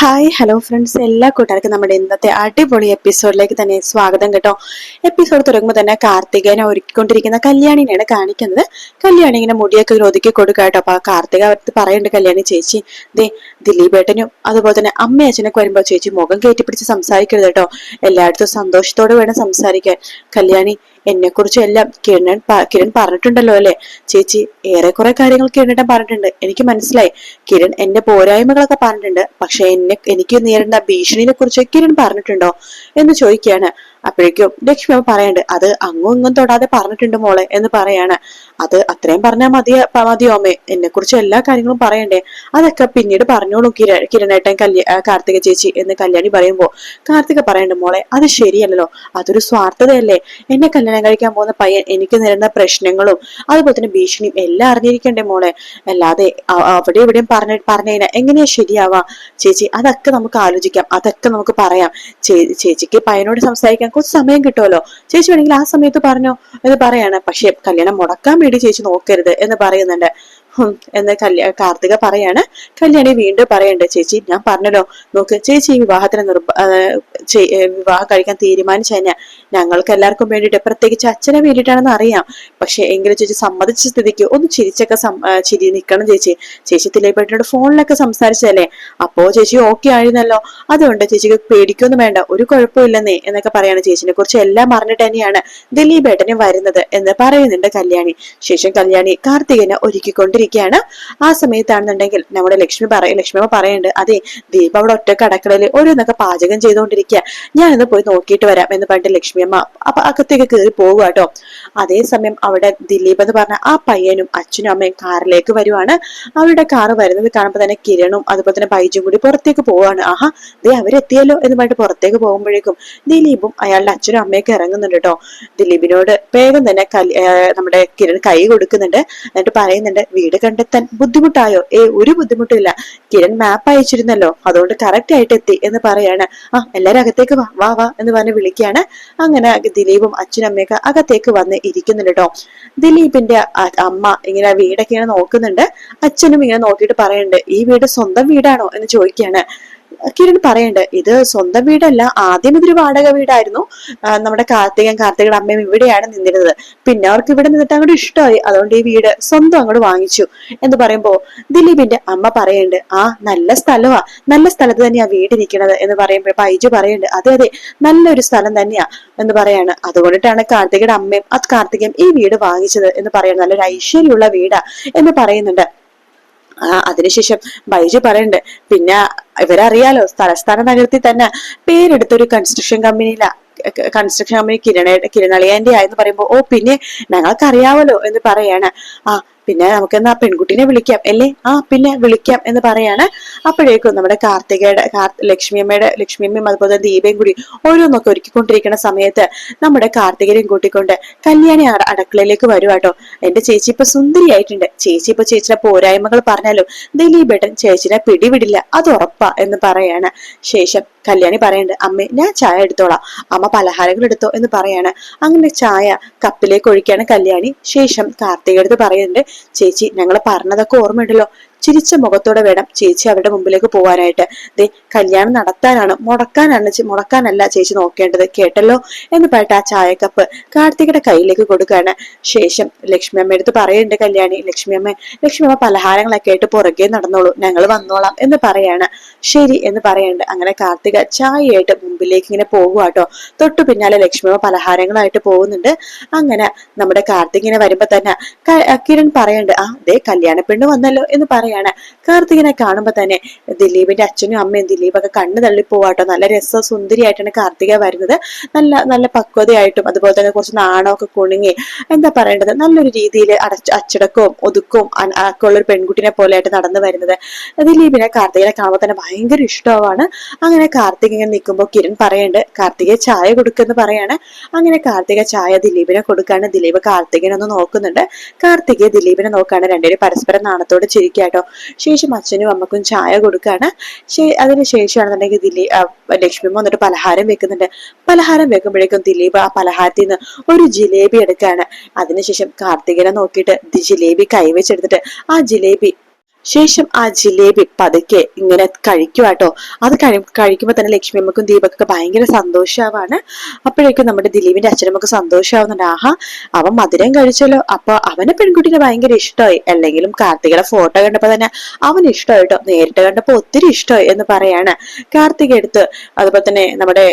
Hi hello friends എല്ലാ കൂട്ടുകാർക്കും നമ്മുടെ ഇന്നത്തെ അടിപൊളി എപ്പിസോഡിലേക്ക് തന്നെ സ്വാഗതം കേട്ടോ. എപ്പിസോഡ് തുടങ്ങുമ്പോൾ തന്നെ കാർത്തികേനെ ഒരുക്കിക്കൊണ്ടിരിക്കുന്ന കല്യാണിനെയാണ് കാണിക്കുന്നത്. കല്യാണി ഇങ്ങനെ മുടിയൊക്കെ ഒതുക്കി കൊടുക്കുക കേട്ടോ. അപ്പൊ കാർത്തിക അവർക്ക് പറയുന്നുണ്ട് കല്യാണി ചേച്ചി ദേ ദിലീപേട്ടനും അതുപോലെ തന്നെ അമ്മ അച്ഛനൊക്കെ വരുമ്പോൾ ചേച്ചി മുഖം കയറ്റിപ്പിടിച്ച് സംസാരിക്കരുത് കേട്ടോ. എല്ലായിടത്തും സന്തോഷത്തോടെ വേണം സംസാരിക്കാൻ. കല്യാണി എന്നെ കുറിച്ച് എല്ലാം കിരൺ കിരൺ പറഞ്ഞിട്ടുണ്ടല്ലോ അല്ലെ? ചേച്ചി ഏറെ ഏറെക്കുറെ കാര്യങ്ങൾ കിരണേട്ടൻ പറഞ്ഞിട്ടുണ്ട്. എനിക്ക് മനസ്സിലായി. കിരൺ എന്റെ പോരായ്മകളൊക്കെ പറഞ്ഞിട്ടുണ്ട്. പക്ഷെ എന്നെ എനിക്ക് നേരിടുന്ന ഭീഷണിനെ കുറിച്ച് കിരൺ പറഞ്ഞിട്ടുണ്ടോ എന്ന് ചോദിക്കുകയാണ്. അപ്പോഴേക്കും ലക്ഷ്മി പറയണ്ട് അത് അങ്ങും ഇങ്ങും തൊടാതെ പറഞ്ഞിട്ടുണ്ട് മോളെ എന്ന് പറയാണ്. അത് അത്രയും പറഞ്ഞാൽ മതിയ മതിയോ അമ്മേ? എന്നെ കുറിച്ച് എല്ലാ കാര്യങ്ങളും പറയണ്ടേ? അതൊക്കെ പിന്നീട് പറഞ്ഞോളൂ കിര കിരണേട്ടൻ കല്യ കാർത്തിക ചേച്ചി എന്ന് കല്യാണി പറയുമ്പോ കാർത്തിക പറയണ്ട മോളെ അത് ശരിയല്ലല്ലോ. അതൊരു സ്വാർത്ഥതയല്ലേ? എന്നെ കല്യാണം കഴിക്കാൻ പോകുന്ന പയ്യൻ എനിക്ക് നേരിടുന്ന പ്രശ്നങ്ങളും അതുപോലെ തന്നെ ഭീഷണിയും എല്ലാം അറിഞ്ഞിരിക്കണ്ടേ മോളെ? അല്ലാതെ അവിടെ ഇവിടെയും പറഞ്ഞ പറഞ്ഞതിന് എങ്ങനെയാ ശരിയാവാ? ചേച്ചി അതൊക്കെ നമുക്ക് ആലോചിക്കാം അതൊക്കെ നമുക്ക് പറയാം. ചേച്ചിക്ക് പയ്യനോട് സംസാരിക്കാൻ കുറച്ച് സമയം കിട്ടുമല്ലോ. ചേച്ചി വേണമെങ്കിൽ ആ സമയത്ത് പറഞ്ഞോ. എന്ന് പറയാണ്. പക്ഷെ കല്യാണം മുടക്കാൻ വേണ്ടി ചേച്ചി നോക്കരുത് എന്ന് പറയുന്നുണ്ട്. എന്ന് കല്യാ കാർത്തിക പറയാണ്. കല്യാണി വീണ്ടും പറയണ്ട ചേച്ചി ഞാൻ പറഞ്ഞല്ലോ. നോക്ക് ചേച്ചി വിവാഹത്തിന് നിർബ വിവാഹം കഴിക്കാൻ തീരുമാനിച്ചു ഞങ്ങൾക്ക് എല്ലാവർക്കും വേണ്ടിയിട്ട് പ്രത്യേകിച്ച് അച്ഛനെ വേണ്ടിയിട്ടാണെന്ന് അറിയാം. പക്ഷെ എങ്കിലും ചേച്ചി സമ്മതിച്ച സ്ഥിതിക്ക് ഒന്ന് ചിരിച്ചൊക്കെ ചിരി നിൽക്കണം ചേച്ചി. ചേച്ചി തിലേപ്പേട്ടനോട് ഫോണിലൊക്കെ സംസാരിച്ചതല്ലേ? അപ്പോ ചേച്ചി ഓക്കെ ആയിരുന്നല്ലോ. അതുകൊണ്ട് ചേച്ചിക്ക് പേടിക്കൊന്നും വേണ്ട. ഒരു കുഴപ്പമില്ലെന്നേ എന്നൊക്കെ പറയാണ് ചേച്ചിനെ കുറിച്ച് എല്ലാം അറിഞ്ഞിട്ട് തന്നെയാണ് ദിലീപ് ഏട്ടനെ വരുന്നത് എന്ന് പറയുന്നുണ്ട് കല്യാണി. ശേഷം കല്യാണി കാർത്തികനെ ഒരുക്കിക്കൊണ്ടിരിക്കുകയാണ് ആ സമയത്താണെന്നുണ്ടെങ്കിൽ നമ്മുടെ ലക്ഷ്മി പറയും ലക്ഷ്മിയമ്മ പറയുന്നുണ്ട് അതെ ദീപ അവിടെ ഒറ്റ അടക്കളയിൽ ഓരോന്നൊക്കെ പാചകം ചെയ്തുകൊണ്ടിരിക്കുക ഞാനൊന്ന് പോയി നോക്കിയിട്ട് വരാം എന്ന് പറഞ്ഞിട്ട് ലക്ഷ്മിയമ്മ അപ്പൊ അകത്തേക്ക് കയറി പോകുക കേട്ടോ അതേസമയം അവിടെ ദിലീപ് എന്ന് പറഞ്ഞ ആ പയ്യനും അച്ഛനും അമ്മയും കാറിലേക്ക് വരുവാണ്. അവരുടെ കാറ് വരുന്നത് കാണുമ്പോൾ തന്നെ കിരണും അതുപോലെ തന്നെ ബൈജും കൂടി പുറത്തേക്ക് പോവാണ് ആഹാ ദേ അവരെത്തിയല്ലോ എന്ന് പറഞ്ഞിട്ട് പുറത്തേക്ക് പോകുമ്പോഴേക്കും ദിലീപും അയാളുടെ അച്ഛനും അമ്മയൊക്കെ ഇറങ്ങുന്നുണ്ട് കേട്ടോ ദിലീപിനോട് വേഗം തന്നെ നമ്മുടെ കിരൺ കൈ കൊടുക്കുന്നുണ്ട്. എന്നിട്ട് പറയുന്നുണ്ട് വീട് കണ്ടെത്താൻ ബുദ്ധിമുട്ടായോ? ഏ ഒരു ബുദ്ധിമുട്ടില്ല കിരൺ മാപ്പ് അയച്ചിരുന്നല്ലോ. അതുകൊണ്ട് കറക്റ്റ് ആയിട്ട് എത്തി എന്ന് പറയാണ്. ആ എല്ലാരും അകത്തേക്ക് വാ വാ വാ എന്ന് പറഞ്ഞ് വിളിക്കുകയാണ്. അങ്ങനെ ദിലീപും അച്ഛനമ്മയൊക്കെ അകത്തേക്ക് വന്ന് ഇരിക്കുന്നുണ്ട് ദിലീപിന്റെ അമ്മ ഇങ്ങനെ വീടൊക്കെ ഇങ്ങനെ നോക്കുന്നുണ്ട്. അച്ഛനും ഇങ്ങനെ നോക്കിയിട്ട് പറയുന്നുണ്ട് ഈ വീട് സ്വന്തം വീടാണോ? എന്ന് ചോദിക്കുകയാണ്. കിരൺ പറയണ്ട് ഇത് സ്വന്തം വീടല്ല ആദ്യം ഇതൊരു വാടക വീടായിരുന്നു. നമ്മുടെ കാർത്തികൻ കാർത്തികയുടെ അമ്മയും ഇവിടെയാണ് നിന്നിരുന്നത്. പിന്നെ അവർക്ക് ഇവിടെ നിന്നിട്ട് അങ്ങോട്ട് ഇഷ്ടമായി. അതുകൊണ്ട് ഈ വീട് സ്വന്തം അങ്ങോട്ട് വാങ്ങിച്ചു എന്ന് പറയുമ്പോ ദിലീപിന്റെ അമ്മ പറയണ്ട് ആ നല്ല സ്ഥലമാ നല്ല സ്ഥലത്ത് തന്നെയാ വീട് നിൽക്കുന്നത് എന്ന് പറയുമ്പോൾ പൈജു പറയണ്ട് അതെ അതെ നല്ലൊരു സ്ഥലം തന്നെയാ എന്ന് പറയാണ്. അതുകൊണ്ടിട്ടാണ് കാർത്തികയുടെ അമ്മയും അത് കാർത്തികയും ഈ വീട് വാങ്ങിച്ചത് എന്ന് പറയുന്നത് നല്ലൊരു ഐശ്വര്യമുള്ള വീടാ എന്ന് പറയുന്നുണ്ട്. അതിനുശേഷം ബൈജു പറയണ്ട് പിന്നെ ഇവരറിയാലോ തലസ്ഥാന നഗരത്തിൽ തന്നെ പേരെടുത്തൊരു കൺസ്ട്രക്ഷൻ കമ്പനിയിലാണ് കൺസ്ട്രക്ഷൻ കമ്പനി കിരണ കിരണളിയാന്റെ ആയെന്ന് പറയുമ്പോൾ ഓ പിന്നെ ഞങ്ങൾക്ക് അറിയാവല്ലോ എന്ന് പറയാണ്. ആ പിന്നെ നമുക്ക് എന്നാ പെൺകുട്ടീനെ വിളിക്കാം അല്ലേ? ആ പിന്നെ വിളിക്കാം എന്ന് പറയാണ്. അപ്പോഴേക്കും നമ്മുടെ കാർത്തികയുടെ കാർ- ലക്ഷ്മിയമ്മയുടെ ലക്ഷ്മിയമ്മയും അതുപോലെ ദീപയും കൂടി ഓരോന്നൊക്കെ ഒരുക്കിക്കൊണ്ടിരിക്കുന്ന സമയത്ത് നമ്മുടെ കാർത്തികരെയും കൂട്ടിക്കൊണ്ട് കല്യാണി അട- അടുക്കളയിലേക്ക് വരുവാട്ടോ എന്റെ ചേച്ചി ഇപ്പൊ സുന്ദരിയായിട്ടുണ്ട്. ചേച്ചി ഇപ്പൊ ചേച്ചിയുടെ പോരായ്മകൾ പറഞ്ഞാലും ദിലീപേട്ടൻ ചേച്ചിനെ പിടിവിടില്ല. അത് ഉറപ്പാ എന്ന് പറയാണ്. ശേഷം കല്യാണി പറയുന്നുണ്ട് അമ്മേ ഞാൻ ചായ എടുത്തോളാം. അമ്മ പലഹാരങ്ങൾ എടുത്തോ എന്ന് പറയാണ്. അങ്ങനെ ചായ കപ്പിലേക്ക് ഒഴിക്കാണ് കല്യാണി. ശേഷം കാർത്തികടുത്ത് പറയുന്നുണ്ട് ചേച്ചി ഞങ്ങൾ പറഞ്ഞതൊക്കെ ഓർമ്മയുണ്ടല്ലോ. ചിരിച്ച മുഖത്തോടെ വേണം ചേച്ചി അവരുടെ മുമ്പിലേക്ക് പോവാനായിട്ട്. ദേ കല്യാണം നടത്താനാണ് മുടക്കാനാണ് മുടക്കാനല്ല ചേച്ചി നോക്കേണ്ടത്. കേട്ടല്ലോ? എന്ന് പറഞ്ഞിട്ട് ആ ചായക്കപ്പ് കാർത്തികയുടെ കയ്യിലേക്ക് കൊടുക്കുകയാണ്. ശേഷം ലക്ഷ്മി അമ്മ എടുത്ത് പറയുന്നുണ്ട് കല്യാണി ലക്ഷ്മി അമ്മ ലക്ഷ്മി അമ്മ പലഹാരങ്ങളൊക്കെ ആയിട്ട് പുറകെ നടന്നോളൂ. ഞങ്ങൾ വന്നോളാം എന്ന് പറയാണ്. ശരി എന്ന് പറയുന്നുണ്ട് അങ്ങനെ കാർത്തിക ചായയായിട്ട് മുമ്പിലേക്ക് ഇങ്ങനെ പോകുക തൊട്ടു പിന്നാലെ ലക്ഷ്മി അമ്മ പലഹാരങ്ങളായിട്ട് പോകുന്നുണ്ട്. അങ്ങനെ നമ്മുടെ കാർത്തികിനെ വരുമ്പോ തന്നെ കിരൺ പറയുന്നുണ്ട് ആ ദേ കല്യാണ പെണ്ണ് വന്നല്ലോ എന്ന് പറയാണ് കാർത്തികനെ കാണുമ്പോ തന്നെ ദിലീപിന്റെ അച്ഛനും അമ്മയും ദിലീപൊക്കെ കണ്ണു തള്ളി പോവാട്ടോ. നല്ല രസ സുന്ദരിയായിട്ടാണ് കാർത്തിക വരുന്നത്. നല്ല നല്ല പക്വതയായിട്ടും അതുപോലെ തന്നെ കുറച്ച് നാണമൊക്കെ കുണുങ്ങി എന്താ പറയേണ്ടത്? നല്ലൊരു രീതിയിൽ അടച്ച അച്ചടക്കവും ഒതുക്കവും ഒക്കെ ഉള്ളൊരു പെൺകുട്ടിനെ പോലെയായിട്ട് നടന്നു വരുന്നത്. ദിലീപിനെ കാർത്തികനെ കാണുമ്പോൾ തന്നെ ഭയങ്കര ഇഷ്ടമാണ് അങ്ങനെ കാർത്തിക ഇങ്ങനെ നിൽക്കുമ്പോൾ കിരൺ പറയുന്നുണ്ട് കാർത്തിക ചായ കൊടുക്കുമെന്ന് പറയാണ്. അങ്ങനെ കാർത്തിക ചായ ദിലീപിനെ കൊടുക്കാണ്. ദിലീപ് കാർത്തികനെ ഒന്ന് നോക്കുന്നുണ്ട്. കാർത്തികയെ ദിലീപിനെ നോക്കാണ് രണ്ടുപേരും പരസ്പരം നാണത്തോടെ ചിരിക്കാട്ടോ. ശേഷം അച്ഛനും അമ്മക്കും ചായ കൊടുക്കാണ്. ശേ- അതിന് ശേഷമാണെന്നുണ്ടെങ്കിൽ ദിലീപ് ലക്ഷ്മിമ്മ വന്നിട്ട് പലഹാരം വെക്കുന്നുണ്ട്. പലഹാരം വെക്കുമ്പോഴേക്കും ദിലീപ് ആ പലഹാരത്തിൽ നിന്ന് ഒരു ജിലേബി എടുക്കാണ്. അതിനുശേഷം കാർത്തികനെ നോക്കിയിട്ട് ജിലേബി കൈവച്ചെടുത്തിട്ട് ആ ജിലേബി ശേഷം ആ ജിലേബി പതുക്കെ ഇങ്ങനെ കഴിക്കുവാട്ടോ. അത് കഴി കഴിക്കുമ്പോൾ തന്നെ ലക്ഷ്മി അമ്മക്കും ദീപക്കൊക്കെ ഭയങ്കര സന്തോഷമാവാണ് അപ്പോഴേക്കും നമ്മുടെ ദിലീപിന്റെ അച്ഛനമ്മക്ക് സന്തോഷമാവുന്നുണ്ട് ആഹാ അവൻ മധുരം കഴിച്ചല്ലോ. അപ്പൊ അവനെ പെൺകുട്ടിനെ ഭയങ്കര ഇഷ്ടമായി. അല്ലെങ്കിലും കാർത്തികയുടെ ഫോട്ടോ കണ്ടപ്പോൾ തന്നെ അവൻ ഇഷ്ടമായിട്ടോ നേരിട്ട് കണ്ടപ്പോ ഒത്തിരി ഇഷ്ടമായി എന്ന് പറയാണ്. കാർത്തിക എടുത്ത് അതുപോലെ തന്നെ നമ്മുടെ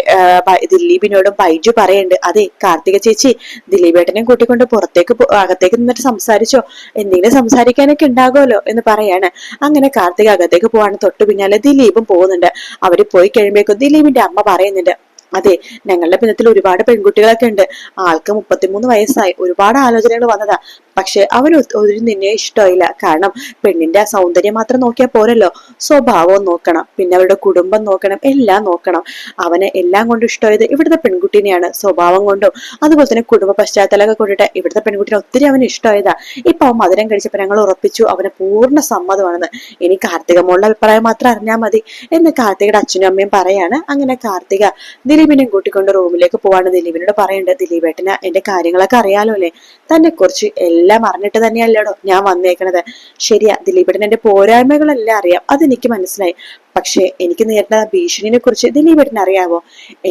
ദിലീപിനോടും ബൈജു പറയുന്നുണ്ട് അതെ കാർത്തിക ചേച്ചി ദിലീപേട്ടനെ കൂട്ടിക്കൊണ്ട് പുറത്തേക്ക് അകത്തേക്ക് നിന്നിട്ട് സംസാരിച്ചോ. എന്തെങ്കിലും സംസാരിക്കാനൊക്കെ ഉണ്ടാകുമല്ലോ എന്ന് പറയാൻ പറയാണ് അങ്ങനെ കാർത്തിക അകത്തേക്ക് പോവാണ്. തൊട്ടു പിന്നാലെ ദിലീപും പോകുന്നുണ്ട്. അവർ പോയി കഴിയുമ്പോഴേക്കും ദിലീപിന്റെ അമ്മ പറയുന്നുണ്ട് അതെ ഞങ്ങളുടെ ബന്ധത്തിൽ ഒരുപാട് പെൺകുട്ടികളൊക്കെ ഉണ്ട്. ആൾക്ക് മുപ്പത്തിമൂന്ന് വയസ്സായി. ഒരുപാട് ആലോചനകൾ വന്നതാ. പക്ഷെ അവന് ഒരു നിന്നെ ഇഷ്ടമായില്ല കാരണം പെണ്ണിന്റെ ആ സൗന്ദര്യം മാത്രം നോക്കിയാൽ പോരല്ലോ. സ്വഭാവം നോക്കണം. പിന്നെ അവരുടെ കുടുംബം നോക്കണം. എല്ലാം നോക്കണം. അവന് എല്ലാം കൊണ്ടും ഇഷ്ടമായത് ഇവിടുത്തെ പെൺകുട്ടീനെയാണ്. സ്വഭാവം കൊണ്ടും അതുപോലെ തന്നെ കുടുംബ പശ്ചാത്തലമൊക്കെ കൊണ്ടിട്ട് ഇവിടുത്തെ പെൺകുട്ടിനെ ഒത്തിരി അവന് ഇഷ്ടമായതാ. ഇപ്പൊ അവൻ മധുരം കഴിച്ചപ്പോ ഞങ്ങൾ ഉറപ്പിച്ചു. അവന് പൂർണ സമ്മതമാണെന്ന്. ഇനി കാർത്തിക മോളുടെ അഭിപ്രായം മാത്രം അറിഞ്ഞാൽ മതി. എന്ന് കാർത്തികയുടെ അച്ഛനും അമ്മയും പറയാണ്. അങ്ങനെ കാർത്തിക ദിലീപിനെയും കൂട്ടിക്കൊണ്ട് റൂമിലേക്ക് പോവാണ്. ദിലീപിനോട് പറയേണ്ടത് ദിലീപേട്ടന് എന്റെ കാര്യങ്ങളൊക്കെ അറിയാലോ അല്ലേ തന്നെ കുറിച്ച് അറിഞ്ഞിട്ട് തന്നെയല്ലേടോ ഞാൻ വന്നേക്കണത്. ശരിയാ ദിലീപേട്ടൻ എന്റെ പോരായ്മകളെല്ലാം അറിയാം. അതെനിക്ക് മനസ്സിലായി. പക്ഷേ എനിക്ക് നേരിട്ട ഭീഷണിനെ കുറിച്ച് ദിലീപേട്ടന് അറിയാവോ?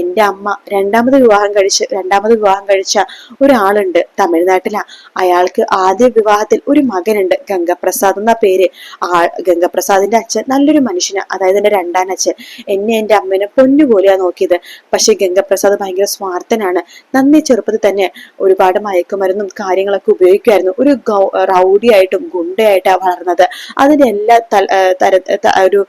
എന്റെ അമ്മ രണ്ടാമത് വിവാഹം കഴിച്ച് രണ്ടാമത് വിവാഹം കഴിച്ച ഒരാളുണ്ട് തമിഴ്നാട്ടിലാ. അയാൾക്ക് ആദ്യ വിവാഹത്തിൽ ഒരു മകനുണ്ട് ഗംഗപ്രസാദ് എന്ന പേര്. ആ ഗംഗപ്രസാദിന്റെ അച്ഛൻ നല്ലൊരു മനുഷ്യന് അതായത് എന്റെ രണ്ടാം അച്ഛൻ. എന്നെ എന്റെ അമ്മനെ പൊന്നുപോലെയാ നോക്കിയത്. പക്ഷെ ഗംഗപ്രസാദ് ഭയങ്കര സ്വാർത്ഥനാണ്. നന്ദി ചെറുപ്പത്തിൽ തന്നെ ഒരുപാട് മയക്കുമരുന്നും കാര്യങ്ങളൊക്കെ ഉപയോഗിക്കുമായിരുന്നു. ഒരു റൗഡിയായിട്ടും ഗുണ്ടയായിട്ടാണ് വളർന്നത്. അതിന്റെ എല്ലാ തര ഒരു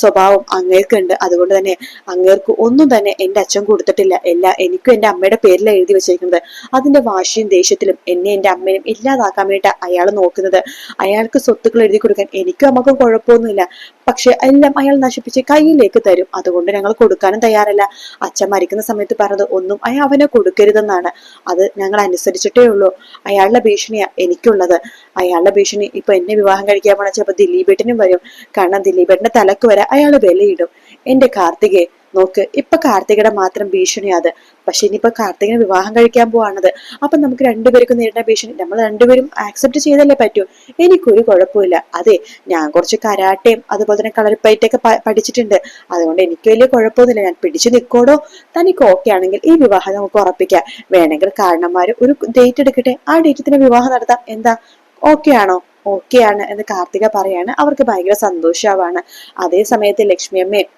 സ്വഭാവം സ്വഭാവം അങ്ങേർക്കുണ്ട്. അതുകൊണ്ട് തന്നെ അങ്ങേർക്ക് ഒന്നും തന്നെ എന്റെ അച്ഛൻ കൊടുത്തിട്ടില്ല. എല്ലാ എനിക്കും എന്റെ അമ്മയുടെ പേരിലാണ് എഴുതി വെച്ചിരിക്കുന്നത്. അതിന്റെ വാശിയും ദേഷ്യത്തിലും എന്നെ എന്റെ അമ്മയും ഇല്ലാതാക്കാൻ വേണ്ടി അയാൾ നോക്കുന്നത്. അയാൾക്ക് സ്വത്തുക്കൾ എഴുതി കൊടുക്കാൻ എനിക്കും അമ്മക്കും കുഴപ്പമൊന്നുമില്ല. പക്ഷെ എല്ലാം അയാൾ നശിപ്പിച്ച് കയ്യിലേക്ക് തരും. അതുകൊണ്ട് ഞങ്ങൾ കൊടുക്കാനും തയ്യാറല്ല. അച്ഛൻ മരിക്കുന്ന സമയത്ത് പറഞ്ഞത് ഒന്നും അയാൾ അവനെ കൊടുക്കരുതെന്നാണ്. അത് ഞങ്ങൾ അനുസരിച്ചിട്ടേ ഉള്ളൂ. അയാളുടെ ഭീഷണിയാ എനിക്കുള്ളത്. അയാളുടെ ഭീഷണി ഇപ്പൊ എന്നെ വിവാഹം കഴിക്കാൻ പോണ ചിലപ്പോ ദിലീപേട്ടനും വരും. കാരണം ദിലീപേട്ടന്റെ തലക്ക് വരെ അയാൾ വിലയിടും. എന്റെ കാർത്തികെ നോക്ക് ഇപ്പൊ കാർത്തികയുടെ മാത്രം ഭീഷണി അത് പക്ഷെ ഇനിയിപ്പൊ കാർത്തികനെ വിവാഹം കഴിക്കാൻ പോവാണത്. അപ്പൊ നമുക്ക് രണ്ടുപേർക്കും നേരിടുന്ന ഭീഷണി നമ്മൾ രണ്ടുപേരും ആക്സെപ്റ്റ് ചെയ്തല്ലേ പറ്റൂ? എനിക്കൊരു കുഴപ്പമില്ല. അതെ ഞാൻ കുറച്ച് കരാട്ടയും അതുപോലെ തന്നെ കളറിപ്പയറ്റൊക്കെ പഠിച്ചിട്ടുണ്ട്. അതുകൊണ്ട് എനിക്ക് വലിയ കുഴപ്പമൊന്നുമില്ല. ഞാൻ പിടിച്ചു നിൽക്കോടോ തനിക്ക് ഓക്കെ ആണെങ്കിൽ ഈ വിവാഹം നമുക്ക് ഉറപ്പിക്കാം. വേണമെങ്കിൽ കാരണന്മാർ ഒരു ഡേറ്റ് എടുക്കട്ടെ. ആ ഡേറ്റ് തന്നെ വിവാഹം നടത്താം. എന്താ? ഓക്കെ ആണോ? ഓക്കെ ആണ് എന്ന് കാർത്തിക പറയാണ്. അവർക്ക് ഭയങ്കര സന്തോഷമാവാണ് അതേ സമയത്ത് ലക്ഷ്മി അമ്മയും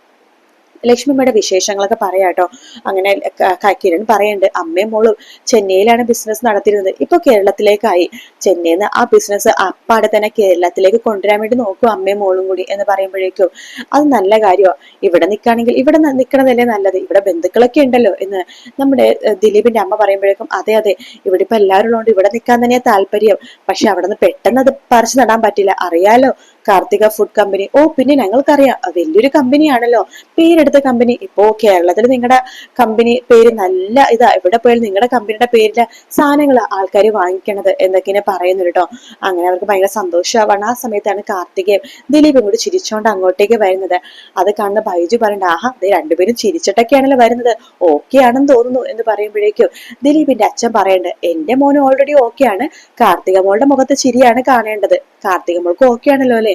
ലക്ഷ്മിമ്മയുടെ വിശേഷങ്ങളൊക്കെ പറയാട്ടോ അങ്ങനെ കിരൺ പറയുന്നുണ്ട് അമ്മയും മോളും ചെന്നൈയിലാണ് ബിസിനസ് നടത്തിയിരുന്നത്. ഇപ്പൊ കേരളത്തിലേക്കായി. ചെന്നൈയിൽ നിന്ന് ആ ബിസിനസ് അപ്പാടെ തന്നെ കേരളത്തിലേക്ക് കൊണ്ടുവരാൻ വേണ്ടി നോക്കും അമ്മയും മോളും കൂടി എന്ന് പറയുമ്പോഴേക്കും അത് നല്ല കാര്യമാണ് ഇവിടെ നിൽക്കുകയാണെങ്കിൽ ഇവിടെ നിൽക്കണതല്ലേ നല്ലത്. ഇവിടെ ബന്ധുക്കളൊക്കെ ഉണ്ടല്ലോ എന്ന് നമ്മുടെ ദിലീപിന്റെ അമ്മ പറയുമ്പോഴേക്കും അതെ അതെ. ഇവിടെ ഇപ്പൊ എല്ലാവരും ഉള്ളതുകൊണ്ട് ഇവിടെ നിൽക്കാൻ തന്നെയാ താല്പര്യം. പക്ഷെ അവിടെ നിന്ന് പെട്ടെന്ന് അത് പറിച്ചു നടാൻ പറ്റില്ല. അറിയാലോ? കാർത്തിക ഫുഡ് കമ്പനി ഓ പിന്നെ ഞങ്ങൾക്കറിയാം വലിയൊരു കമ്പനിയാണല്ലോ പേരെടുത്ത കമ്പനി ഇപ്പോ കേരളത്തിൽ നിങ്ങളുടെ കമ്പനി പേര് നല്ല ഇതാ എവിടെ പോയാലും നിങ്ങളുടെ കമ്പനിയുടെ പേരിൽ സാധനങ്ങൾ ആൾക്കാർ വാങ്ങിക്കണത് എന്നൊക്കെ പറയുന്നു കേട്ടോ അങ്ങനെ അവർക്ക് ഭയങ്കര സന്തോഷമാവാണ് ആ സമയത്താണ് കാർത്തികയും ദിലീപും കൂടി ചിരിച്ചോണ്ട് അങ്ങോട്ടേക്ക് വരുന്നത്. അത് കാണുന്ന ബൈജു പറയണ്ട ആഹാ ഇത് രണ്ടുപേരും ചിരിച്ചിട്ടൊക്കെയാണല്ലോ വരുന്നത്. ഓക്കെ ആണെന്ന് തോന്നുന്നു എന്ന് പറയുമ്പോഴേക്കും ദിലീപിന്റെ അച്ഛൻ പറയണ്ട് എന്റെ മോൻ ഓൾറെഡി ഓക്കെ ആണ്. കാർത്തിക മോളുടെ മുഖത്ത് ചിരിയാണ് കാണേണ്ടത്. കാർത്തിക മോൾക്ക് ഓക്കെ ആണല്ലോ അല്ലെ?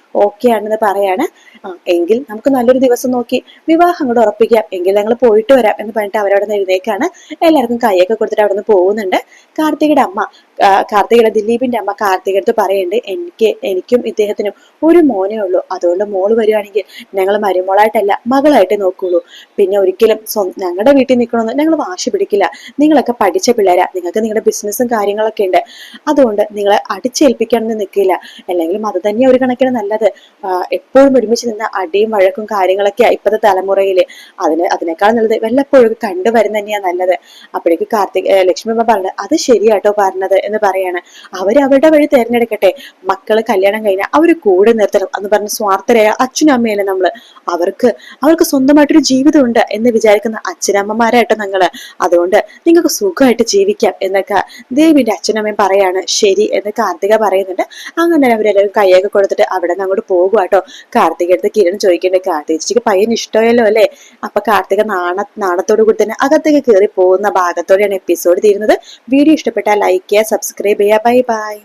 ഓക്കെ ആണെന്ന് പറയാണ്. എങ്കിൽ നമുക്ക് നല്ലൊരു ദിവസം നോക്കി വിവാഹം കൂടെ ഉറപ്പിക്കാം. എങ്കിൽ ഞങ്ങൾ പോയിട്ട് വരാം എന്ന് പറഞ്ഞിട്ട് അവരവിടെ നിന്ന് എഴുന്നേക്കാണ്. എല്ലാവർക്കും കൈയൊക്കെ കൊടുത്തിട്ട് അവിടെ നിന്ന് പോകുന്നുണ്ട്. കാർത്തികയുടെ അമ്മ കാർത്തികയുടെ ദിലീപിന്റെ അമ്മ കാർത്തികടുത്ത് പറയുന്നുണ്ട് എനിക്ക് എനിക്കും ഇദ്ദേഹത്തിനും ഒരു മോനേ ഉള്ളൂ. അതുകൊണ്ട് മോൾ വരികയാണെങ്കിൽ ഞങ്ങൾ മരുമോളായിട്ടല്ല മകളായിട്ട് നോക്കുള്ളൂ. പിന്നെ ഒരിക്കലും ഞങ്ങളുടെ വീട്ടിൽ നിൽക്കണമെന്ന് ഞങ്ങൾ വാശി പിടിക്കില്ല. നിങ്ങളൊക്കെ പഠിച്ച പിള്ളേരാ. നിങ്ങൾക്ക് നിങ്ങളുടെ ബിസിനസ്സും കാര്യങ്ങളൊക്കെ ഉണ്ട്. അതുകൊണ്ട് നിങ്ങളെ അടിച്ചേൽപ്പിക്കാനൊന്നും നിൽക്കില്ല. അല്ലെങ്കിലും അത് തന്നെ ഒരു കണക്കിന് നല്ലത് എപ്പോഴും ഒരുമിച്ച് നിന്ന് അടിയും വഴക്കും കാര്യങ്ങളൊക്കെ ഇപ്പോഴത്തെ തലമുറയിൽ അതിന് അതിനേക്കാൾ നല്ലത് വല്ലപ്പോഴും കണ്ടുവരുന്ന തന്നെയാണ് നല്ലത്. അപ്പോഴേക്ക് കാർത്തിക് ലക്ഷ്മി പറഞ്ഞത് അത് ശരിയാട്ടോ പറഞ്ഞത് എന്ന് പറയാണ്. അവർ അവരുടെ വഴി തിരഞ്ഞെടുക്കട്ടെ. മക്കൾ കല്യാണം കഴിഞ്ഞാൽ അവർ കൂടെ നിർത്തണം എന്ന് പറഞ്ഞ സ്വാർത്ഥരായ അച്ഛനും അമ്മയല്ലേ നമ്മൾ അവർക്ക് അവർക്ക് സ്വന്തമായിട്ടൊരു ജീവിതമുണ്ട് എന്ന് വിചാരിക്കുന്ന അച്ഛനമ്മമാരായിട്ട് നിങ്ങൾ അതുകൊണ്ട് നിങ്ങൾക്ക് സുഖമായിട്ട് ജീവിക്കാം എന്നൊക്കെ ദേവിന്റെ അച്ഛനമ്മയും പറയാണ്. ശരി എന്ന് കാർത്തിക പറയുന്നുണ്ട്. അങ്ങനെ അവരെല്ലാവരും കൈയൊക്കെ കൊടുത്തിട്ട് അവിടെ നിന്ന് അങ്ങോട്ട് പോകുക കേട്ടോ കാർത്തിക അടുത്ത് കിരൺ ചോദിക്കണ്ടേ കാർത്തികച്ചിക്ക് പയ്യൻ ഇഷ്ടമല്ലോ അല്ലേ? അപ്പൊ കാർത്തിക നാണ നാണത്തോടു കൂടി തന്നെ അകത്തേക്ക് കയറി പോകുന്ന ഭാഗത്തോടെയാണ് എപ്പിസോഡ് തീരുന്നത്. വീഡിയോ ഇഷ്ടപ്പെട്ടാൽ ലൈക്ക് ചെയ്യുക സബ്സ്ക്രൈബ് ചെയ്യുക. Bye bye